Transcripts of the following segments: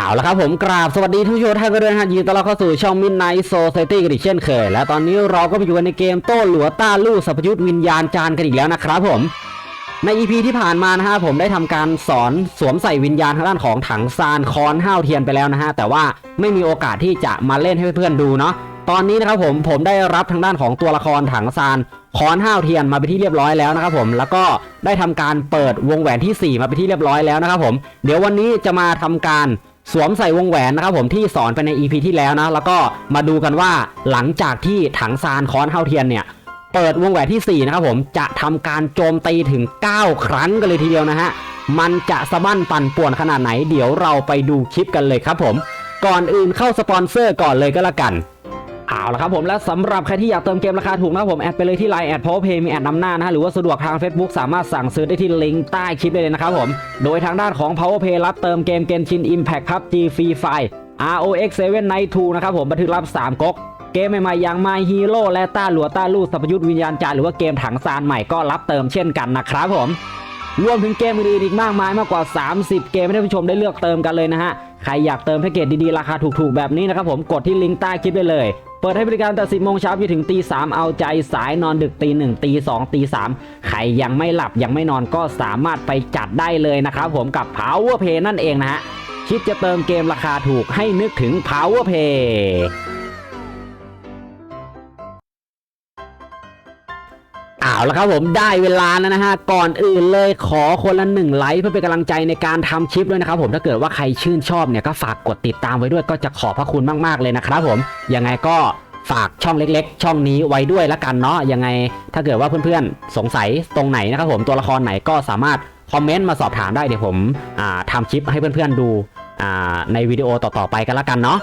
เอาละครับผมกราบสวัสดีทุกผู้ชมท่านกันด้วยนะฮะยินดีต้อนรับเข้าสู่ช่อง Midnight Society กันอีกเช่นเคย และตอนนี้เราก็ไปอยู่กันในเกมโต้หลัวต้าลู่สัพพยุทธวิญญาณจานกันอีกแล้วนะครับผม ใน EP ที่ผ่านมานะฮะผมได้ทำการสอนสวมใส่วิญญาณทางด้านของถังซานคอนห้าวเทียนไปแล้วนะฮะแต่ว่าไม่มีโอกาสที่จะมาเล่นให้เพื่อนๆดูเนาะตอนนี้นะครับผมผมได้รับทางด้านของตัวละครถังซานคอนห้าวเทียนมาไปที่เรียบร้อยแล้วนะครับผมแล้วก็ได้ทำการเปิดวงแหวนทีสี่4 มาไปที่เรียบร้อยแล้วนะครับผม เดี๋ยววันนี้จะมาทำการ สวมใส่วงแหวนนะครับผมที่สอนไปใน EP ที่แล้วนะ แล้วก็มาดูกันว่าหลังจากที่ถังซานคอนเฮาเทียนเนี่ย เปิดวงแหวนที่ 4 นะครับผมจะทำการโจมตีถึง 9 ครั้งกันเลยทีเดียวนะฮะ มันจะสะบั้นปั่นป่วนขนาดไหน เดี๋ยวเราไปดูคลิปกันเลยครับผม ก่อนอื่นเข้าสปอนเซอร์ก่อนเลยก็แล้วกัน เอาละครับผมและสำหรับใครที่อยากเติมเกมราคาถูกนะผมแอดไปเลยที่ Line แอด Power Pay มีแอดนำหน้านะฮะหรือว่าสะดวกทาง Facebook สามารถสั่งซื้อได้ที่ลิงก์ใต้คลิปได้เลยนะครับผม โดยทางด้านของ Power Pay รับเติมเกมเกมชิน Impact PUBG Free Fire ROX 7 Night 2นะครับผมบันทึกรับ 3ก๊กเกมใหม่ๆอย่าง My Hero และต้าหลัวต้าลู่สัพยุทธวิญญาณจาร์หรือว่าเกมถังซานใหม่ก็รับเติมเช่นกันนะครับผมรวมถึงเกมอื่นๆอีกมากมายมากกว่า 30 เกมให้ท่านผู้ชมได้เลือกเติมกันเลยนะฮะใครอยากเติมแพ็กเกจดีๆราคาถูกๆแบบนี้นะครับผมกดที่ลิงก์ใต้คลิปได้เลย เปิดให้บริการแต่10โมงเช้าจนถึงตี3เอาใจสายนอนดึกตี1ตี2ตี3ใครยังไม่หลับยังไม่นอนก็สามารถไปจัดได้เลยนะครับผมกับ Power play นั่นเองนะฮะคิดจะเติมเกมราคาถูกให้นึกถึง Power play เอาละครับผมได้เวลาแล้วนะฮะก่อนอื่นเลยขอคนละหนึ่งไลค์เพื่อเป็นกำลังใจในการทำคลิปด้วยนะครับผมถ้าเกิดว่าใครชื่นชอบเนี่ยก็ฝากกดติดตามไว้ด้วยก็จะขอบพระคุณมากๆเลยนะครับผมยังไงก็ฝากช่องเล็กๆ ช่องนี้ไว้ด้วยละกันเนาะยังไง ถ้าเกิดว่าเพื่อนๆ สงสัยตรงไหนนะครับผมตัวละครไหนก็สามารถคอมเมนต์มาสอบถามได้เดี๋ยวผมอ่าทำคลิปให้เพื่อนๆดูในวิดีโอต่อๆไปกันละกันเนาะ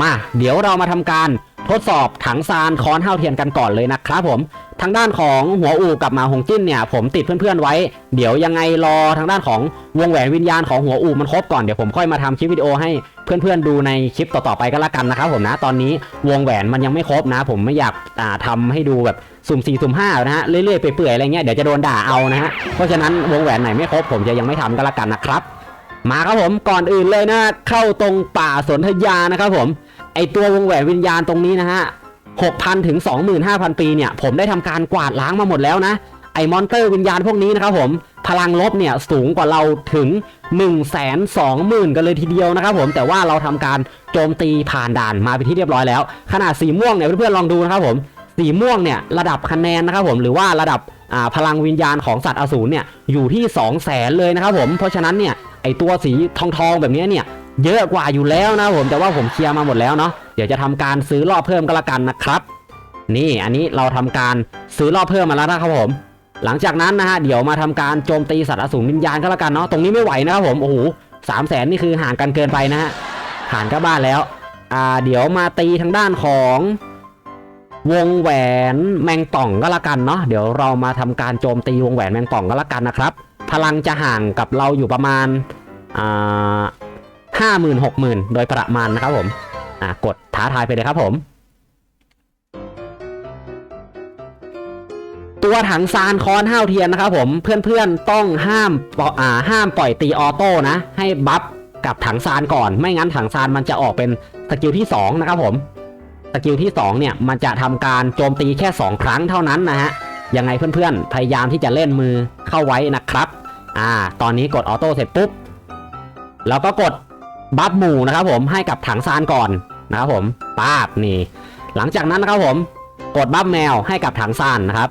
มา เดี๋ยวเรามาทำการ ทดสอบถังซานคอนห้าเทียนกันก่อนเลยนะครับผมทางด้านของหัวอูกับมาหงจิ้นเนี่ยผมติดเพื่อนๆไว้ เดี๋ยวยังไงรอทางด้านของวงแหวนวิญญาณของหัวอูมันครบก่อนเดี๋ยวผมค่อยมาทำคลิปวิดีโอให้เพื่อนๆดูในคลิปต่อๆไปก็แล้วกันนะครับผมนะตอนนี้วงแหวนมันยังไม่ครบนะ ผมไม่อยากอ่าทำให้ดูแบบสุ่มสี่สุ่มห้านะฮะเรื่อยๆเปื่อยๆอะไรเงี้ยเดี๋ยวจะโดนด่าเอานะฮะเพราะฉะนั้นวงแหวนไหนไม่ครบผมจะยังไม่ทำก็แล้วกันนะครับมาครับผมก่อนอื่นเลยนะเข้าตรงป่าสนธยานะครับผม ไอตัววงแหวนวิญญาณตรงนี้นะฮะ6,000 ถึง 25,000 ปีเนี่ย ผมได้ทำการกวาดล้างมาหมดแล้วนะ ไอมอนเตอร์วิญญาณพวกนี้นะครับผม พลังลบเนี่ย สูงกว่าเราถึง 1 2 0 0 0 0 กันเลยทีเดียวนะครับผม แต่ว่าเราทำการโจมตีผ่านด่านมาไปนที่เรียบร้อยแล้ว ขนาดสีม่วงเนี่ยเพื่อนๆลองดูนะครับผม สีม่วงเนี่ยระดับคะแนนนะครับผม หรือว่าระดับพลังวิญญาณของสัตว์อสูรเนี่ยอยู่ที่ 2 0 0แสนเลยนะครับผม เพราะฉะนั้นเนี่ยไอตัวสีทองๆแบบนี้เนี่ย เยอะกว่าอยู่แล้วนะผมแต่ว่าผมเคลียร์มาหมดแล้วเนาะเดี๋ยวจะทำการซื้อรอบเพิ่มก็แล้วกันนะครับ นี่อันนี้เราทำการซื้อรอบเพิ่มมาแล้วนะครับผม หลังจากนั้นนะฮะเดี๋ยวมาทำการโจมตีสัตว์อสูรวิญญาณก็แล้วกันเนาะตรงนี้ไม่ไหวนะครับผมโอ้โหสามแสนนี่คือห่างกันเกินไปนะฮะห่างก็บ้านแล้วอ่าเดี๋ยวมาตีทางด้านของวงแหวนแมงป่องก็แล้วกันเนาะเดี๋ยวเรามาทำการโจมตีวงแหวนแมงป่องก็แล้วกันนะครับ พลังจะห่างกับเราอยู่ประมาณอ่า ห้าหมื่นหกหมื่นโดยประมาณนะครับผมอ่ากดท้าทายไปเลยครับผม ตัวถังซานคอนห้าวเทียนนะครับผมเพื่อนๆต้องห้ามอ่าห้ามปล่อยตีออโต้นะ ให้บัฟกับถังซานก่อน ไม่งั้นถังซานมันจะออกเป็นสกิลที่ 2 นะครับผมสกิลที่ 2 เนี่ย มันจะทำการโจมตีแค่ 2 ครั้งเท่านั้นนะฮะ ยังไงเพื่อนๆ พยายามที่จะเล่นมือเข้าไว้นะครับ อ่า ตอนนี้กดออโต้เสร็จปุ๊บ แล้วก็กด บัฟหมู่นะครับผมให้กับถังซานก่อนนะครับผมป้าบนี่ หลังจากนั้นนะครับผมกดบัฟแมวให้กับถังซานนะครับ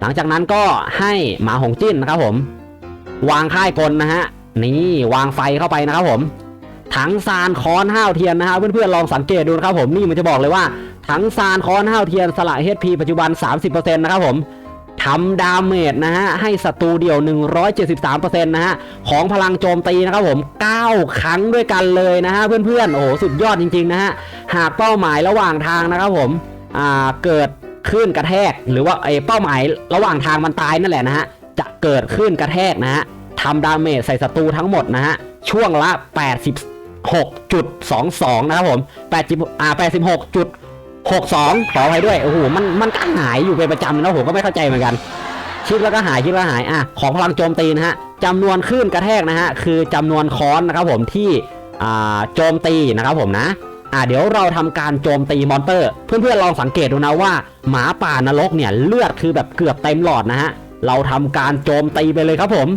หลังจากนั้นก็ให้หมาหงจิ้นนะครับผม วางค่ายกลนะฮะนี่วางไฟเข้าไปนะครับผม ถังซานค้อนห้าวเทียนนะฮะเพื่อนๆลองสังเกตดูนะครับผมนี่มันจะบอกเลยว่าถังซานค้อนห้าวเทียนสละ HP ปัจจุบัน 30%นะครับผม ทำดาเมจนะฮะให้ศัตรูเดียว 173%นะฮะของพลังโจมตีนะครับผม 9 ครั้งด้วยกันเลยนะฮะเพื่อนๆ โอ้โห สุดยอดจริงๆนะฮะหากเป้าหมายระหว่างทางนะครับผมอ่าเกิดคลื่นกระแทก หรือว่าไอ้เป้าหมายระหว่างทางมันตายนั่นแหละนะฮะจะเกิดคลื่นกระแทกนะฮะทำดาเมจใส่ศัตรูทั้งหมดนะฮะช่วงละ 86.22 นะครับผม 80อ่า 86.62ขออภัยด้วยโอ้โหมันมันก็หายอยู่เป็นประจำนะผมก็ไม่เข้าใจเหมือนกันคิดแล้วก็หายคิดแล้วหายอะของพลังโจมตีนะฮะจำนวนคลื่นกระแทกนะฮะคือจำนวนค้อนนะครับผมที่อ่าโจมตีนะครับผมนะอ่าเดี๋ยวเราทำการโจมตีมอนเตอร์ เพื่อนๆลองสังเกตดูนะว่า หมาป่านรกเนี่ยเลือดคือแบบเกือบเต็มหลอดนะฮะเราทำการโจมตีไปเลยครับผม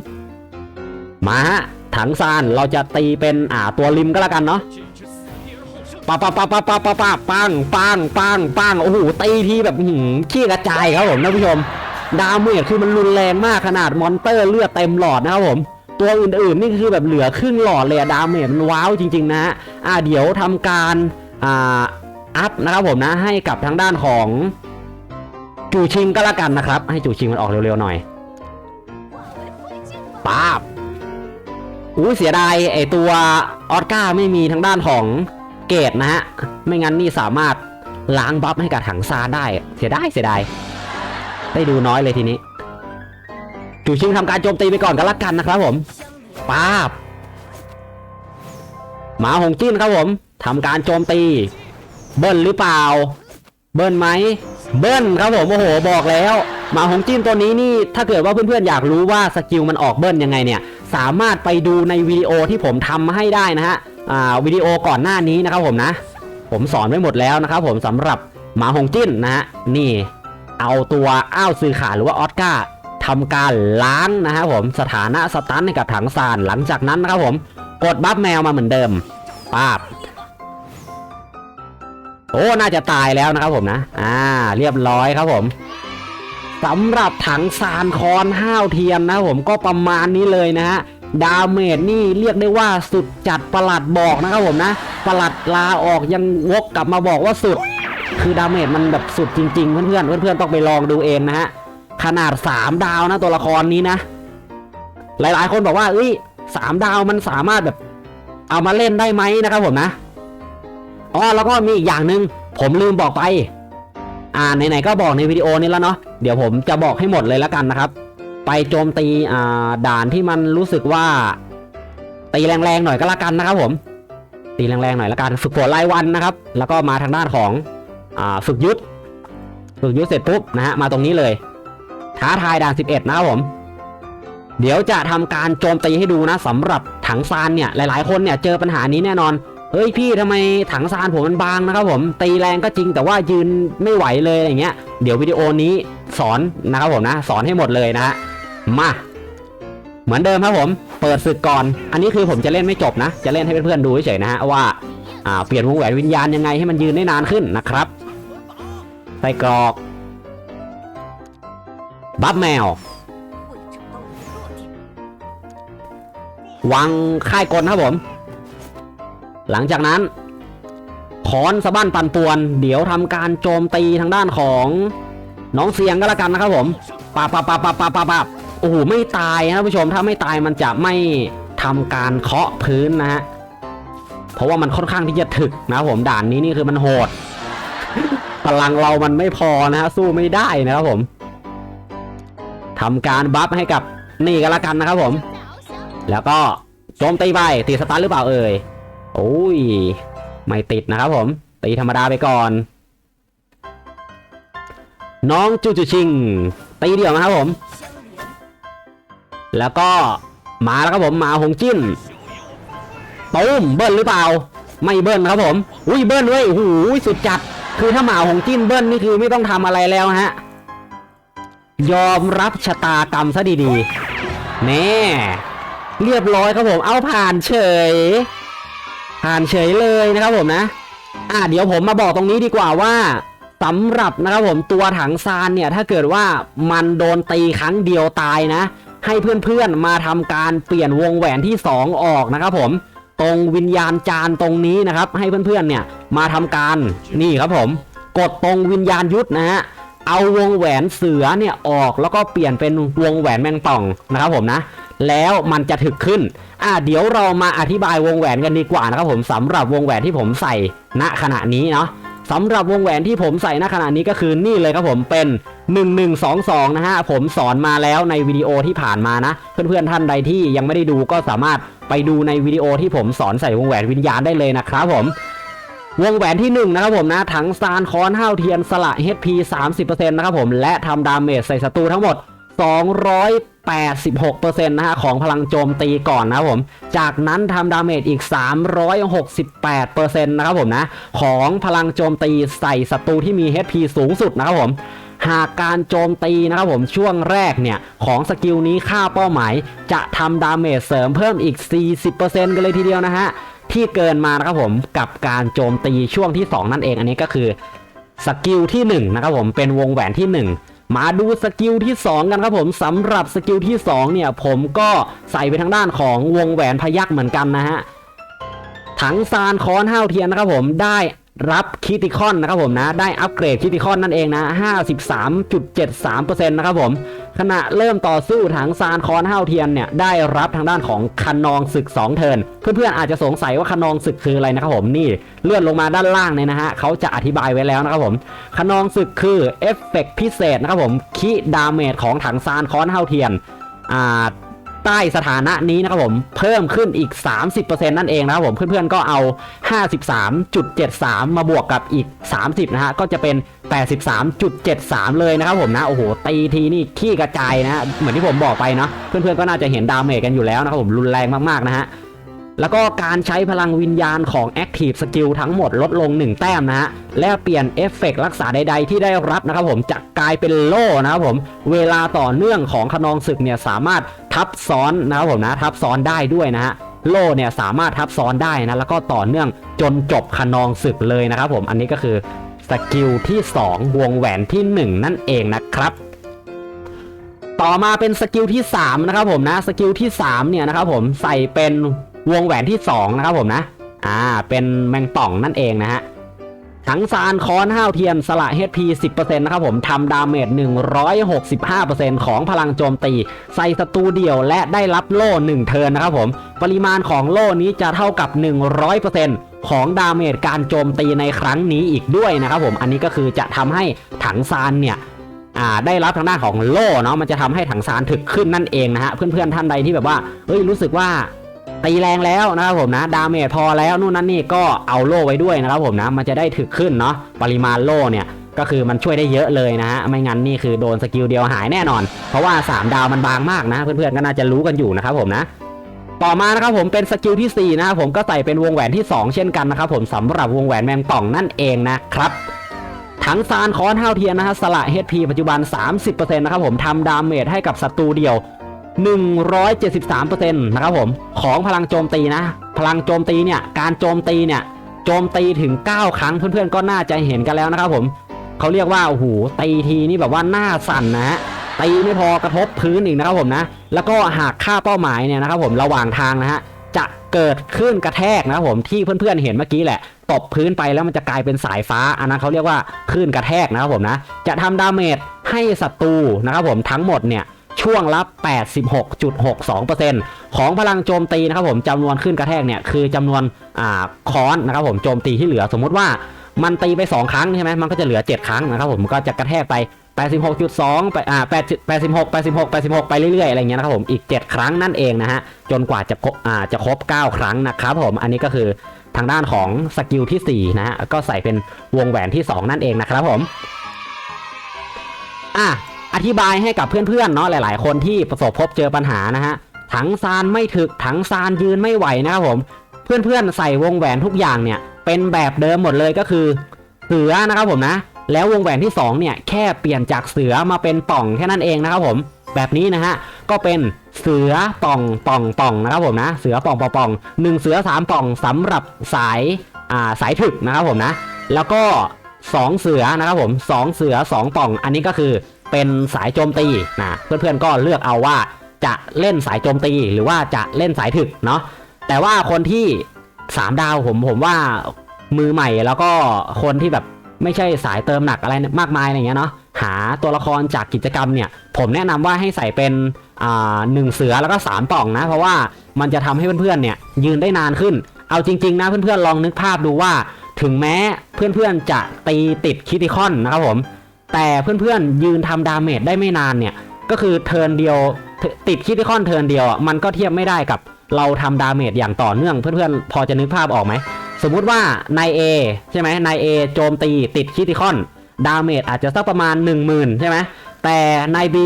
มาฮะถังซานเราจะตีเป็นอ่าตัวริมก็แล้วกันเนาะ ปะปะปะปะปะปะปะปังปังปังปังโอ้โหตีทีแบบหืมขี้กระจายครับผมท่านผู้ชม ดาเมจคือมันรุนแรงมากขนาดมอนเตอร์เลือดเต็มหลอดนะครับผมตัวอื่นๆนี่คือแบบเหลือครึ่งหลอดเลยอะดาเมจมันว้าวจริง ๆ นะฮะอ่าเดี๋ยวทำการอ่าอัพนะครับผมนะให้กับทางด้านของจูชิงก็แล้วกันนะครับ ให้จูชิงมันออกเร็วๆหน่อยป๊าบอู้เสียดายไอตัวออสการ์ไม่มีทางด้านของ เกตนะฮะ ไม่งั้นนี่สามารถล้างบัฟให้กับถังซานได้ เสียดายเสียดายได้ดูน้อยเลยทีนี้ จูชิงทำการโจมตีไปก่อนก็แล้วกันนะครับผมป้าบหมาหงจิ้นครับผมทำการโจมตี เบิ้ลหรือเปล่า เบิ้ลไหม เบิ้ลครับผมโอ้โหบอกแล้วหมาหงจิ้นตัวนี้นี่ถ้าเกิดว่าเพื่อนๆอยากรู้ว่าสกิลมันออกเบิ้ลยังไงเนี่ย สามารถไปดูในวิดีโอที่ผมทำให้ได้นะฮะ วิดีโอก่อนหน้านี้นะครับผมนะ ผมสอนไว้หมดแล้วนะครับผมสำหรับหมาหงจิ้นนะฮะนี่เอาตัวอ้าวซือขาหรือว่าออสการ์ทำการล้างนะครับผมสถานะสตันให้กับถังซานหลังจากนั้นนะครับผมกดบัฟแมวมาเหมือนเดิมป้าบโอ้น่าจะตายแล้วนะครับผมนะ อ่า เรียบร้อยครับผมสำหรับถังซานคอนห้าวเทียมนะครับผมก็ประมาณนี้เลยนะฮะ ดาเมจนี่เรียกได้ว่าสุดจัดประหลัดบอกนะครับผมนะประหลัดลาออกยังวกกลับมาบอกว่าสุด คือดาเมจมันแบบสุดจริง ๆ เพื่อนๆเพื่อนๆต้องไปลองดูเองนะฮะขนาด 3 ดาวนะตัวละครนี้นะ หลายๆ คนบอกว่าเอ้ยสามดาวมันสามารถแบบ เอามาเล่นได้ไหมนะครับผมนะอ๋อแล้วก็มีอีกอย่างหนึ่งผมลืมบอกไป อ่าไหนๆก็บอกในวิดีโอนี้แล้วเนาะเดี๋ยวผมจะบอกให้หมดเลยแล้วกันนะครับ ไปโจมตีอ่าด่านที่มันรู้สึกว่า ตีแรงๆหน่อยก็แล้วกันนะครับ ผม ตีแรงๆหน่อยแล้วกันฝึกฝนรายวันนะครับ แล้วก็มาทางด้านของอ่าฝึกยุทธฝึกยุทธเสร็จปุ๊บนะฮะมาตรงนี้เลย ท้าทายด่าน11 นะครับผม เดี๋ยวจะทำการโจมตีให้ดูนะสำหรับถังซานเนี่ยหลายๆคนเนี่ยเจอปัญหานี้แน่นอนเฮ้ยพี่ทำไมถังซานผมมันบางนะครับผมตีแรงก็จริงแต่ว่ายืนไม่ไหวเลยอย่างเงี้ย เดี๋ยววิดีโอนี้สอนนะครับผมนะ สอนให้หมดเลยนะฮะ มา เหมือนเดิมครับผม เปิดศึกก่อน อันนี้คือผมจะเล่นไม่จบนะ จะเล่นให้เพื่อนๆดูเฉยๆนะฮะว่าอ่าเปลี่ยนวงแหวนวิญญาณยังไงให้มันยืนได้นานขึ้นนะครับใส่กรอก บัฟแมววังค่ายกลครับผม หลังจากนั้นขอนสะบั้นปันป่วน เดี๋ยวทำการโจมตีทางด้านของน้องเสียงก็แล้วกันนะครับผมปาปาปาปาปาปาปา โอ้โหไม่ตายนะผู้ชมถ้าไม่ตายมันจะไม่ทำการเคาะพื้นนะฮะเพราะว่ามันค่อนข้างที่จะถึกนะผมด่านนี้นี่คือมันโหดพลังเรามันไม่พอนะฮะสู้ไม่ได้นะครับผมทำการบัฟให้กับนี่ก็แล้วกันนะครับผม แล้วก็โจมตีไปติดสตาร์หรือเปล่าเอ่ยโอ้ยไม่ติดนะครับผมตีธรรมดาไปก่อน น้องจูจูชิงตีเดียวนะครับผม แล้วก็มาแล้วครับผมหมาหงจิ้นตูมเบิ้ลหรือเปล่า ไม่เบิ้ลครับผม อุ้ยเบิ้ลเว้ยโอ้โหสุดจัด คือถ้าหมาหงจิ้นเบิ้ลนี่คือไม่ต้องทำอะไรแล้วฮะ ยอมรับชะตากรรมซะดีๆแน่เรียบร้อยครับผม เอาผ่านเฉย ผ่านเฉยเลยนะครับผมนะ อ่าเดี๋ยวผมมาบอกตรงนี้ดีกว่าว่าสำหรับนะครับผมตัวถังซานเนี่ยถ้าเกิดว่ามันโดนตีครั้งเดียวตายนะ ให้เพื่อนๆมาทำการเปลี่ยนวงแหวนที่ 2 ออกนะครับผมตรงวิญญาณจานตรงนี้นะครับ ให้เพื่อนๆเนี่ยมาทำการนี่ครับผม กดตรงวิญญาณยุทธนะฮะเอาวงแหวนเสือเนี่ยออกแล้วก็เปลี่ยนเป็นวงแหวนแมงป่องนะครับผมนะแล้วมันจะถึกขึ้น อ่าเดี๋ยวเรามาอธิบายวงแหวนกันดีกว่านะครับผมสำหรับวงแหวนที่ผมใส่ณขณะนี้เนาะสำหรับวงแหวนที่ผมใส่ณขณะนี้ก็คือนี่เลยครับผมเป็น 1122 นะฮะ ผมสอนมาแล้วในวิดีโอที่ผ่านมานะ เพื่อนๆท่านใดที่ยังไม่ได้ดูก็สามารถไปดูในวิดีโอที่ผมสอนใส่วงแหวนวิญญาณได้เลยนะครับผม วงแหวนที่ 1 นะครับผมนะถังซานคอนห้าวเทียนสละ HP 30%นะครับผม และทำดาเมจใส่ศัตรูทั้งหมด 286%นะฮะ ของพลังโจมตีก่อนนะครับผม จากนั้นทำดาเมจอีก 368%นะครับผมนะ ของพลังโจมตีใส่ศัตรูที่มี HP สูงสุดนะครับผม หากการโจมตีนะครับผมช่วงแรกเนี่ย ของสกิลนี้ค่าเป้าหมาย จะทำดาเมจเสริมเพิ่มอีก 40%กันเลยทีเดียวนะฮะ ที่เกินมานะครับผมกับการโจมตีช่วงที่ 2 นั่นเองอันนี้ก็คือสกิลที่1นะครับผมเป็นวงแหวนที่ 1มาดูสกิลที่ 2 กันครับผมสำหรับสกิลที่ 2 เนี่ย ผมก็ใส่ไปทางด้านของวงแหวนพยักเหมือนกันนะฮะถังซานค้อนห้าวเทียนนะครับผมได้ รับคิติคอนนะครับผมนะ ได้อัปเกรดคิติคอนนั่นเองนะ 53.73%นะครับผม ขณะเริ่มต่อสู้ถังซานคอนห้าวเทียนเนี่ย ได้รับทางด้านของคันนองศึก 2 เทิน เพื่อนๆอาจจะสงสัยว่าคันนองศึกคืออะไรนะครับผมนี่เลื่อนลงมาด้านล่างเนี่ยนะฮะเขาจะอธิบายไว้แล้วนะครับผมคันนองศึกคือเอฟเฟกต์พิเศษนะครับผมคิดาเมจของถังซานคอนห้าวเทียนอ่า ใต้สถานะนี้นะครับผมเพิ่มขึ้นอีก 30%นั่นเองนะครับผมเพื่อนๆก็เอา 53.73 มาบวกกับอีก 30 นะฮะก็จะเป็น 83.73 เลยนะครับผมนะโอ้โหตีทีนี่ขี้กระจายนะเหมือนที่ผมบอกไปเนาะเพื่อนๆก็น่าจะเห็นดาเมจกันอยู่แล้วนะครับผมรุนแรงมากๆนะฮะ แล้วก็การใช้พลังวิญญาณของ Active Skill ทั้งหมดลดลง 1 แต้มนะฮะ และเปลี่ยนเอฟเฟกรักษาใดๆ ที่ได้รับนะครับผมจะกลายเป็นโล่นะครับผม เวลาต่อเนื่องของขนองศึกเนี่ยสามารถทับซ้อนนะครับผมนะทับซ้อนได้ด้วยนะฮะโล่เนี่ยสามารถทับซ้อนได้นะแล้วก็ต่อเนื่องจนจบขนองศึกเลยนะครับผมอันนี้ก็คือสกิลที่ 2 วงแหวนที่ 1 นั่นเองนะครับต่อมาเป็นสกิลที่3นะครับผมนะสกิลที่3เนี่ยนะครับผมใส่เป็น วงแหวนที่ 2 นะครับผมนะ อ่า เป็นแมงป่องนั่นเองนะฮะถังซานค้อนห้าวเทียนสละ HP 10%นะครับผมทำดาเมจ 165%ของพลังโจมตี ใส่ศัตรูเดี่ยวและได้รับโล่ 1 เทิร์นนะครับผม ปริมาณของโล่นี้จะเท่ากับ 100%ของดาเมจการโจมตีในครั้งนี้อีกด้วยนะครับผม อันนี้ก็คือจะทำให้ถังซานเนี่ยอ่าได้รับทางด้านของโล่เนาะมันจะทำให้ถังซานถึกขึ้นนั่นเองนะฮะเพื่อนๆท่านใดที่แบบว่าเฮ้ยรู้สึกว่า ตีแรงแล้วนะครับผมนะดาเมจพอแล้วนู่นนั่นนี่ก็เอาโล่ไว้ด้วยนะครับผมนะมันจะได้ถึกขึ้นเนาะปริมาณโล่เนี่ยก็คือมันช่วยได้เยอะเลยนะฮะไม่งั้นนี่คือโดนสกิลเดียวหายแน่นอน เพราะว่า 3 ดาวมันบางมากนะ เพื่อนๆก็น่าจะรู้กันอยู่นะครับผมนะต่อมานะครับผมเป็นสกิลที่4นะครับผมก็ใส่เป็นวงแหวนที่ 2 เช่นกันนะครับผมสำหรับวงแหวนแมงป่องนั่นเองนะครับถังซานค้อนห้าวเทียนนะฮะสละ HP ปัจจุบัน 30%นะครับผมทำดาเมจให้กับศัตรูเดียว 173%นะครับผมของพลังโจมตีนะ พลังโจมตีเนี่ยการโจมตีเนี่ยโจมตีถึง 9 ครั้งเพื่อนๆก็น่าจะเห็นกันแล้วนะครับผมเขาเรียกว่าโอ้โหตีทีนี่แบบว่าหน้าสั่นนะฮะตีไม่พอกระทบพื้นอีกนะครับผมนะแล้วก็หากค่าเป้าหมายเนี่ยนะครับผมระหว่างทางนะฮะจะเกิดขึ้นกระแทกนะครับผมที่เพื่อนๆเห็นเมื่อกี้แหละตบพื้นไปแล้วมันจะกลายเป็นสายฟ้า อันนั้นเขาเรียกว่าคลื่นกระแทกนะครับผมนะจะทำดาเมจให้ศัตรูนะครับผมทั้งหมดเนี่ย ช่วงละ 86.62%ของพลังโจมตีนะครับผมจำนวนคลื่นกระแทกเนี่ยคือจำนวนอ่าค้อนนะครับผมโจมตีที่เหลือสมมุติว่ามันตีไป 2 ครั้งใช่ไหมมันก็จะเหลือ 7 ครั้งนะครับผมก็จะกระแทกไป 86.2 ไปอ่า8 86 86 86 ไปเรื่อยๆอะไรเงี้ยนะครับผมอีก 7 ครั้งนั่นเองนะฮะจนกว่าจะครบอ่าจะครบ 9 ครั้งนะครับผมอันนี้ก็คือทางด้านของสกิลที่4นะฮะก็ใส่เป็นวงแหวนที่ 2 นั่นเองนะครับผมอะ อธิบายให้กับเพื่อนๆเนาะหลาย ๆ คนที่ประสบพบเจอปัญหานะฮะถังซานไม่ถึกถังซานยืนไม่ไหวนะครับผมเพื่อนๆใส่วงแหวนทุกอย่างเนี่ยเป็นแบบเดิมหมดเลยก็คือเสือนะครับผมนะแล้ววงแหวนที่ 2 เนี่ยแค่เปลี่ยนจากเสือมาเป็นป่องแค่นั้นเองนะครับผมแบบนี้นะฮะก็เป็นเสือป่องป่องป่องนะครับผมนะเสือป่องป่องป่องหนึ่งเสือสามป่องสำหรับสายอ่าสายถึกนะครับผมนะแล้วก็ 2 เสือนะครับผม2เสือ 2 ป่อง อันนี้ก็คือ เป็นสายโจมตีนะเพื่อนๆก็เลือกเอาว่าจะเล่นสายโจมตีหรือว่าจะเล่นสายถึกเนาะแต่ว่าคนที่ 3 ดาวผมผมว่ามือใหม่แล้วก็คนที่แบบไม่ใช่สายเติมหนักอะไรมากมายอะไรเงี้ยเนาะหาตัวละครจากกิจกรรมเนี่ย ผมแนะนำว่าให้ใส่เป็นหนึ่งเสือแล้วก็สามป่องนะ เพราะว่ามันจะทำให้เพื่อนๆเนี่ยยืนได้นานขึ้น เอาจริง ๆ นะเพื่อนๆลองนึกภาพดูว่า ถึงแม้เพื่อนๆจะตีติดคิติคอนนะครับผม แต่เพื่อนๆยืนทำดาเมจได้ไม่นานเนี่ยก็คือเทิร์นเดียวติดคิติคอนเทิร์นเดียวอะมันก็เทียบไม่ได้กับเราทำดาเมจอย่างต่อเนื่องเพื่อนๆ พอจะนึกภาพออกไหม สมมุติว่านาย A ใช่ไหมนาย A โจมตีติดคิติคอน ดาเมจอาจจะสักประมาณ 10,000 ใช่ไหมแต่นาย B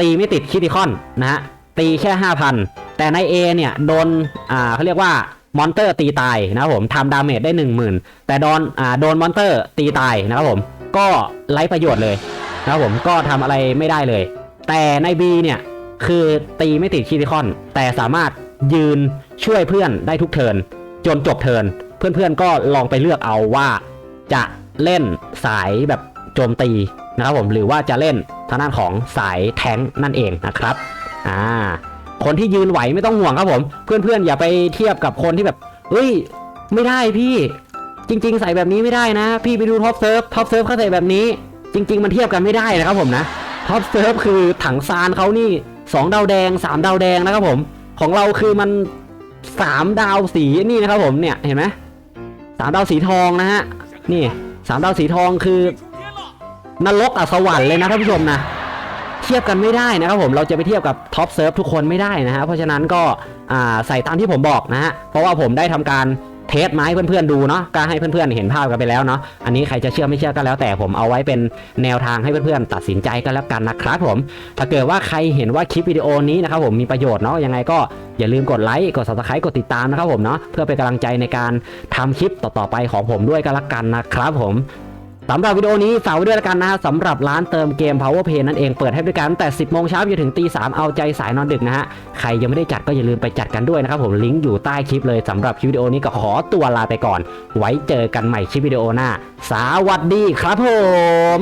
ตีไม่ติดคิติคอนนะฮะตีแค่ 5,000 แต่ใน A เนี่ยโดนอ่าเขาเรียกว่ามอนเตอร์ตีตายนะครับผมทำดาเมจได้ 10,000 แต่โดนอ่าโดนมอนเตอร์ตีตายนะครับผม ก็ไร้ประโยชน์เลยนะครับผมก็ทำอะไรไม่ได้เลย แต่ใน B เนี่ยคือตีไม่ติดคิติคอน แต่สามารถยืนช่วยเพื่อนได้ทุกเทินจนจบเทินเพื่อนๆก็ลองไปเลือกเอาว่าจะเล่นสายแบบโจมตีนะครับผมหรือว่าจะเล่นทางด้านของสายแทงนั่นเองนะครับอ่าคนที่ยืนไหวไม่ต้องห่วงครับผม เพื่อนๆอย่าไปเทียบกับคนที่แบบเฮ้ย ไม่ได้พี่ จริง ๆ ใส่แบบนี้ไม่ได้นะ พี่ไปดูท็อปเซิร์ฟท็อปเซิร์ฟเขาใส่แบบนี้ จริง ๆ มันเทียบกันไม่ได้นะครับผมนะท็อปเซิร์ฟคือถังซานเขานี่2ดาวแดง 3 ดาวแดงนะครับผม ของเราคือมัน 3 ดาวสีนี่นะครับผมเนี่ยเห็นไหมสามดาวสีทองนะฮะนี่สามดาวสีทองคือนรกอะสวรรค์เลยนะท่านผู้ชมนะเทียบกันไม่ได้นะครับผมเราจะไปเทียบกับท็อปเซิร์ฟทุกคนไม่ได้นะฮะเพราะฉะนั้นก็ใส่ตามที่ผมบอกนะฮะเพราะว่าผมได้ทำการ เทสมาให้เพื่อนๆดูเนาะก็ให้เพื่อนๆเห็นภาพกันไปแล้วเนาะอันนี้ใครจะเชื่อไม่เชื่อก็แล้วแต่ผมเอาไว้เป็นแนวทางให้เพื่อนๆตัดสินใจกันแล้วกันนะครับผม ถ้าเกิดว่าใครเห็นว่าคลิปวิดีโอนี้นะครับผมมีประโยชน์เนาะยังไงก็อย่าลืมกดไลค์กด subscribe กดติดตามนะครับผมเนาะเพื่อเป็นกำลังใจในการทำคลิปต่อๆไปของผมด้วยกันละกันนะครับผม สำหรับวิดีโอนี้ฝากไว้ด้วยละกันนะสำหรับร้านเติมเกม Power Play นั่นเองเปิดให้บริการตั้งแต่ 10 โมงเช้าจนถึงตี 3 เอาใจสายนอนดึกนะฮะ ใครยังไม่ได้จัดก็อย่าลืมไปจัดกันด้วยนะครับผมลิงก์อยู่ใต้คลิปเลยสำหรับคลิปวิดีโอนี้ก็ขอตัวลาไปก่อน ไว้เจอกันใหม่คลิปวิดีโอหน้า สวัสดีครับผม